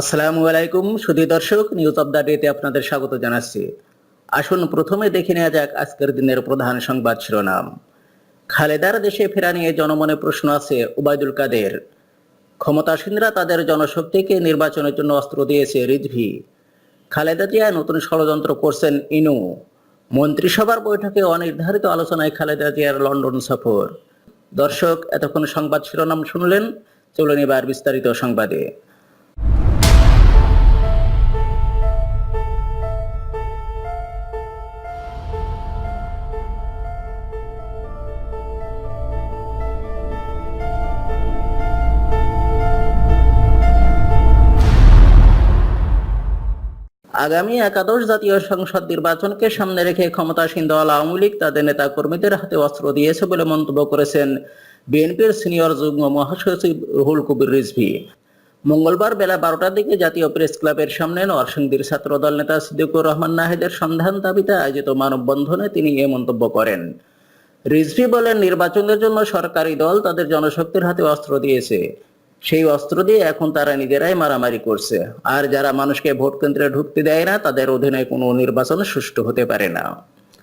আসসালামু আলাইকুম, সুধী দর্শক নিউজ অব দ্য ডেতে আপনাদের স্বাগত জানাচ্ছি। আসুন প্রথমে দেখে নেওয়া যাক আজকের দিনের প্রধান সংবাদ শিরোনাম। খালেদার দেশে ফেরা নিয়ে জনমনে প্রশ্ন আছে উবায়দুল কাদের। ক্ষমতাসীনরা তাদের জনশক্তিকে নির্বাচনের জন্য অস্ত্র দিয়েছে রিজভি। খালেদা জিয়া নতুন ষড়যন্ত্র করছেন ইনু। মন্ত্রিসভার বৈঠকে অনির্ধারিত আলোচনায় খালেদা জিয়ার লন্ডন সফর। দর্শক, এতক্ষণ সংবাদ শিরোনাম শুনলেন। চলুন এবার বিস্তারিত সংবাদে। আগামী একাদশ জাতীয় সংসদ নির্বাচনকে সামনে রেখে ক্ষমতাসীন দল আওয়ামী লীগ তাদের নেতা কর্মীদের হাতে অস্ত্র দিয়েছে বলে মন্তব্য করেছেন বিএনপির সিনিয়র যুগ্ম মহাসচিব রুহুল কবির রিজভি। মঙ্গলবার বেলা বারোটার দিকে জাতীয় প্রেস ক্লাবের সামনে নরসিংদীর ছাত্রদল নেতা সিদ্দিকুর রহমান নাহিদের সন্ধান দাবিতে আয়োজিত মানববন্ধনে তিনি এ মন্তব্য করেন। রিজভি বলেন, নির্বাচনের জন্য সরকারি দল তাদের জনশক্তির হাতে অস্ত্র দিয়েছে। সেই অস্ত্র দিয়ে এখন তারা নিজেরাই মারামারি করছে। আর যারা মানুষকে ভোট কেন্দ্রে ঢুকতে দেয় না, তাদের অধীনে কোনো নির্বাচন সুষ্ঠু হতে পারে না।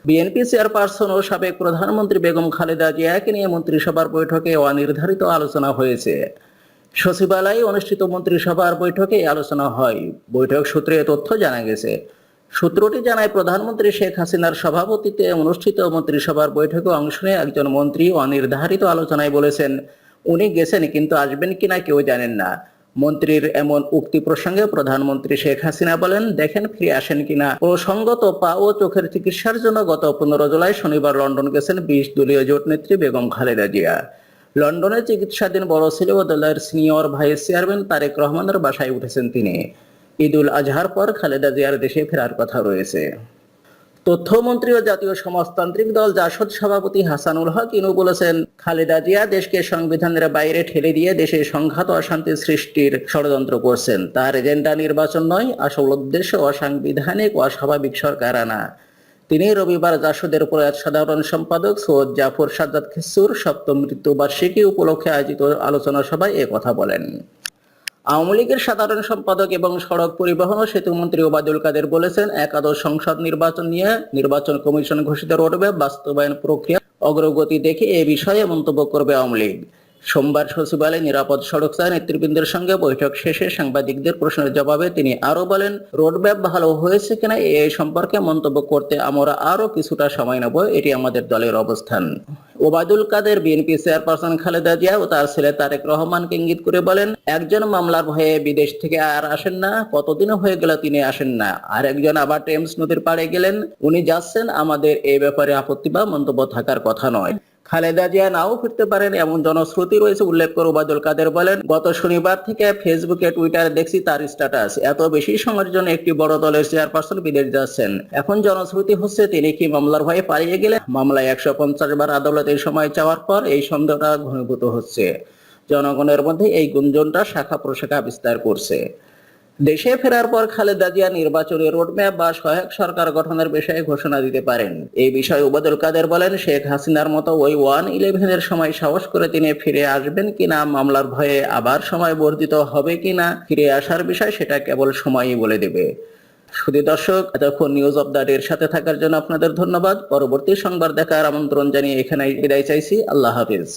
বিএনপি চেয়ারপারসন ও সাবেক প্রধানমন্ত্রী বেগম খালেদা জিয়াকে নিয়ে মন্ত্রিসভার বৈঠকে অনির্ধারিত আলোচনা হয়েছে। সচিবালয়ে অনুষ্ঠিত মন্ত্রিসভার বৈঠকে আলোচনা হয়। বৈঠক সূত্রে তথ্য জানা গেছে। সূত্রটি জানায়, প্রধানমন্ত্রী শেখ হাসিনার সভাপতিত্বে অনুষ্ঠিত মন্ত্রিসভার বৈঠকে অংশ নিয়ে একজন মন্ত্রী। অনির্ধারিত আলোচনায় বলেছেন উনি গেছেন কিন্তু আসবেন কিনা কেউ জানেন না। মন্ত্রীর এমন উক্তি প্রসঙ্গে প্রধানমন্ত্রী শেখ হাসিনা বলেন, দেখেন ফিরে আসেন কিনা প্রসঙ্গত পা ও চোখের চিকিৎসার জন্য গত পনেরো জুলাই শনিবার লন্ডন গেছেন বিশ দলীয় জোট নেত্রী বেগম খালেদা জিয়া। লন্ডনে চিকিৎসাধীন বড় ছিল দলের সিনিয়র ভাইস চেয়ারম্যান তারেক রহমানের বাসায় উঠেছেন তিনি। ঈদুল আজহার পর খালেদা জিয়ার দেশে ফেরার কথা রয়েছে। তথ্যমন্ত্রী ও জাতীয় সমাজতান্ত্রিক দল জাসদ সভাপতি হাসানুল হক ইনু বলেছেন, খালেদা জিয়া দেশকে সংবিধানের বাইরে ঠেলে দিয়ে দেশে সংঘাত অশান্তি সৃষ্টির ষড়যন্ত্র করছেন। তার এজেন্ডা নির্বাচন নয়, আসল উদ্দেশ্য অসাংবিধানিক অস্বাভাবিক সরকার আনা। তিনি রবিবার জাসদের প্রয়াত সাধারণ সম্পাদক সৈয়দ জাফর সাজ্জাদ খিসুর সপ্তম মৃত্যুবার্ষিকী উপলক্ষে আয়োজিত আলোচনা সভায় কথা বলেন। আওয়ামী লীগের সাধারণ সম্পাদক এবং সড়ক পরিবহন ও সেতু মন্ত্রী ওবায়দুল কাদের বলেছেন, একাদশ সংসদ নির্বাচন নিয়ে নির্বাচন কমিশন ঘোষিত রোডম্যাপ বাস্তবায়ন প্রক্রিয়া অগ্রগতি দেখে এ বিষয়ে মন্তব্য করবে আওয়ামী লীগ। সোমবার সচিবালয়ে নিরাপদ সড়ক চায় নেতৃবৃন্দের সঙ্গে বৈঠক শেষে সাংবাদিকদের প্রশ্নের জবাবে তিনি আরও বলেন, রোডম্যাপ ভালো হয়েছে কিনা এ সম্পর্কে মন্তব্য করতে আমরা আরও কিছুটা সময় নেব, এটি আমাদের দলের অবস্থান। ওবায়দুল কাদের বিএনপি চেয়ারপারসন খালেদা জিয়া ও তার ছেলে তারেক রহমানকে ইঙ্গিত করে বলেন, একজন মামলার ভয়ে বিদেশ থেকে আর আসেন না কতদিন হয়ে গেল তিনি আসেন না। আর একজন আবার টেমস নদীর পাড়ে গেলেন, উনি যাচ্ছেন আমাদের এই ব্যাপারে আপত্তি বা মন্তব্য থাকার কথা নয়। খালেদা জিয়া নাও ফিরতে পারেন এমন জনশ্রুতি রয়েছে, উল্লেখ করে ওবায়দুল কাদের বলেন, গত শনিবার থেকে ফেসবুকে, টুইটারে দেখছি তার স্ট্যাটাস এত বেশি সময়ের জন্য একটি বড় দলের চেয়ারপারসন বিদেশ যাচ্ছেন। এখন জনশ্রুতি হচ্ছে, তিনি কি মামলার ভয়ে পালিয়ে গেলে মামলায় একশো পঞ্চাশ বার আদালতের সময় চাওয়ার পর এই সন্দেহটা ঘনীভূত হচ্ছে। জনগণের মধ্যে এই গুঞ্জনটা শাখা প্রশাখা বিস্তার করছে। দেশে ফেরার পর খালেদা জিয়া নির্বাচনী রোডম্যাপ বা সহায়ক সরকার গঠনের বিষয়ে ঘোষণা দিতে পারেন। এই বিষয়ে উবাদুল কাদের বলেন, শেখ হাসিনার মতো ওই ওয়ান ইলেভেনের সময় সাহস করে তিনি ফিরে আসবেন কিনা, মামলার ভয়ে আবার সময় বর্ধিত হবে কিনা, ফিরে আসার বিষয় সেটা কেবল সময়ই বলে দেবে। শুধু দর্শক, এতক্ষণ নিউজ অব দ্য ডের সাথে থাকার জন্য আপনাদের ধন্যবাদ। পরবর্তী সংবাদ দেখার আমন্ত্রণ জানিয়ে এখানে বিদায় চাইছি। আল্লাহ হাফিজ।